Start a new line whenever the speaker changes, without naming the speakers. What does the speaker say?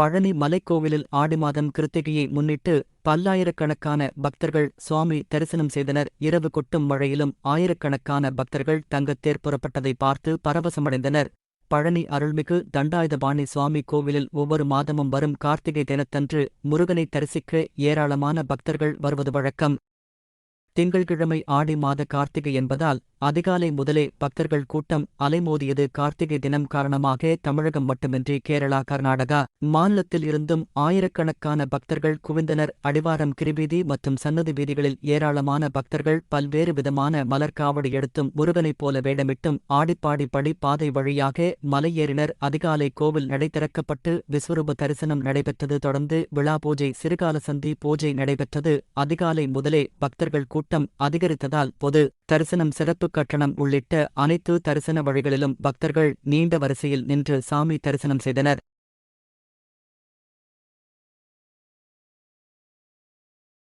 பழனி மலைக்கோவிலில் ஆடி மாதம் கிருத்திகையை முன்னிட்டு பல்லாயிரக்கணக்கான பக்தர்கள் சுவாமி தரிசனம் செய்தனர். இரவு கொட்டும் மழையிலும் ஆயிரக்கணக்கான பக்தர்கள் தங்கத்தேர் புறப்பட்டதை பார்த்து பரவசமடைந்தனர். பழனி அருள்மிகு தண்டாயுதபாணி சுவாமி கோவிலில் ஒவ்வொரு மாதமும் வரும் கார்த்திகை தினத்தன்று முருகனை தரிசிக்க ஏராளமான பக்தர்கள் வருவது வழக்கம். திங்கள்கிழமை ஆடி மாத கார்த்திகை என்பதால் அதிகாலை முதலே பக்தர்கள் கூட்டம் அலைமோதியது கார்த்திகை தினம் காரணமாக தமிழகம் மட்டுமின்றி கேரளா கர்நாடகா மாநிலத்தில் இருந்தும் ஆயிரக்கணக்கான பக்தர்கள் குவிந்தனர். அடிவாரம் கிரிவீதி மற்றும் சன்னதி வீதிகளில் ஏராளமான பக்தர்கள் பல்வேறு விதமான மலர்காவடி எடுத்தும் முருகனைப் போல வேடமிட்டும் ஆடிப்பாடி படி பாதை வழியாக மலையேறினர். அதிகாலை கோவில் நடை திறக்கப்பட்டு விஸ்வரூப தரிசனம் நடைபெற்றது. தொடர்ந்து விழா பூஜை சிறுகால சந்தி பூஜை நடைபெற்றது. அதிகாலை முதலே பக்தர்கள் கூட்டம் அதிகரித்ததால் பொது தரிசனம் சிறப்பு கட்டணம் உள்ளிட்ட அனைத்து தரிசன வழிகளிலும் பக்தர்கள் நீண்ட வரிசையில் நின்று சாமி தரிசனம் செய்தனர்.